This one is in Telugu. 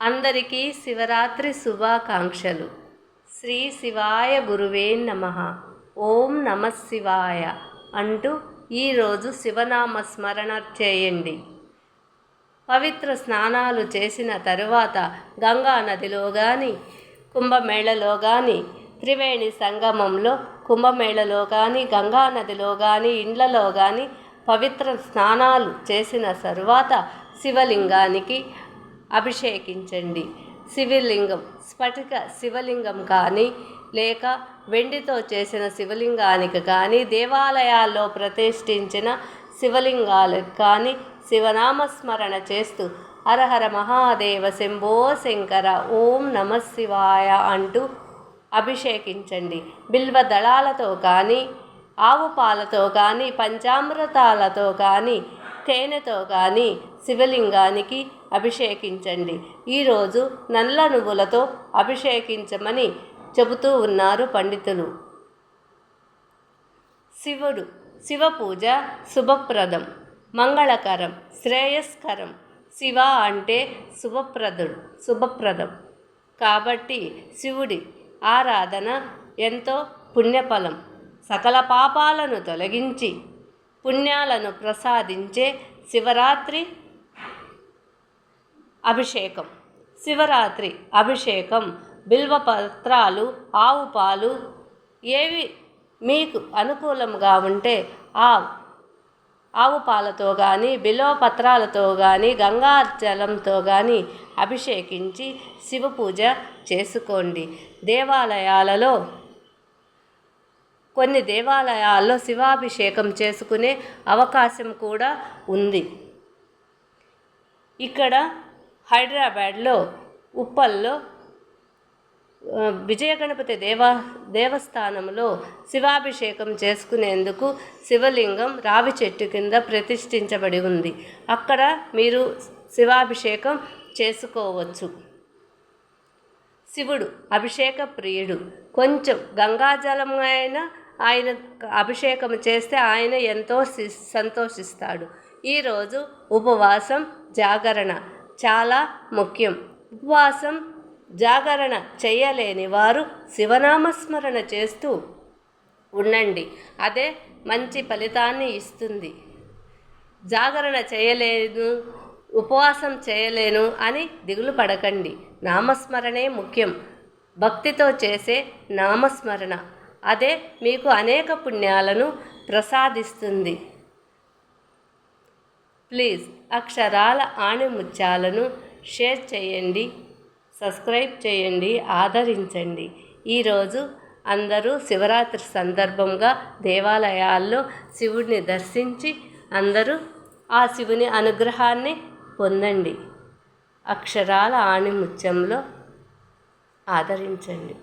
అందరికీ శివరాత్రి శుభాకాంక్షలు. శ్రీ శివాయ గురువే నమ. ఓం నమ శివాయ అంటూ ఈరోజు శివనామ స్మరణ చేయండి. పవిత్ర స్నానాలు చేసిన తరువాత గంగా నదిలో కానీ కుంభమేళలో కానీ త్రివేణి సంగమంలో కుంభమేళలో కానీ గంగా నదిలో కానీ ఇండ్లలో కానీ పవిత్ర స్నానాలు చేసిన తరువాత శివలింగానికి అభిషేకించండి. శివలింగం స్ఫటిక శివలింగం కానీ లేక వెండితో చేసిన శివలింగానికి కానీ దేవాలయాల్లో ప్రతిష్ఠించిన శివలింగాలకు కానీ శివనామస్మరణ చేస్తూ హరహర మహాదేవ శంభో శంకర ఓం నమ శివాయ అంటూ అభిషేకించండి. బిల్వ దళాలతో కానీ ఆవు పాలతో కానీ పంచామృతాలతో కానీ తేనెతో కానీ శివలింగానికి అభిషేకించండి. ఈరోజు నల్ల నువ్వులతో అభిషేకించమని చెబుతూ ఉన్నారు పండితులు. శివుడు శివ పూజ శుభప్రదం మంగళకరం శ్రేయస్కరం. శివ అంటే శుభప్రదుడు శుభప్రదం. కాబట్టి శివుడి ఆరాధన ఎంతో పుణ్యఫలం. సకల పాపాలను తొలగించి పుణ్యాలను ప్రసాదించే శివరాత్రి అభిషేకం. శివరాత్రి అభిషేకం. బిల్వపత్రాలు ఆవు పాలు ఏవి మీకు అనుకూలంగా ఉంటే ఆ ఆవు పాలతో కానీ బిల్వ పత్రాలతో కానీ గంగా జలంతో కానీ అభిషేకించి శివ పూజ చేసుకోండి. దేవాలయాలలో కొన్ని దేవాలయాల్లో శివాభిషేకం చేసుకునే అవకాశం కూడా ఉంది. ఇక్కడ హైదరాబాద్లో ఉప్పల్లో విజయగణపతి విజయ గణపతి దేవా దేవస్థానంలో శివాభిషేకం చేసుకునేందుకు శివలింగం రావి చెట్టు కింద ప్రతిష్ఠించబడి ఉంది. అక్కడ మీరు శివాభిషేకం చేసుకోవచ్చు. శివుడు అభిషేక ప్రియుడు కొంచెం గంగాజలం అయినా ఆయన అభిషేకం చేస్తే ఆయన ఎంతో సి- సంతోషిస్తాడు. ఈరోజు ఉపవాసం జాగరణ చాలా ముఖ్యం. ఉపవాసం జాగరణ చేయలేని వారు శివనామస్మరణ చేస్తూ ఉండండి. అదే మంచి ఫలితాన్ని ఇస్తుంది. జాగరణ చేయలేను ఉపవాసం చేయలేను అని దిగులు పడకండి. నామస్మరణే ముఖ్యం. భక్తితో చేసే నామస్మరణ. అదే మీకు అనేక పుణ్యాలను ప్రసాదిస్తుంది. ప్లీజ్ అక్షరాల ఆణిముత్యాలను షేర్ చేయండి సబ్స్క్రైబ్ చేయండి ఆదరించండి. ఈరోజు అందరూ శివరాత్రి సందర్భంగా దేవాలయాల్లో శివుడిని దర్శించి అందరూ ఆ శివుని అనుగ్రహాన్ని పొందండి. అక్షరాల ఆణిముత్యంలో ఆదరించండి.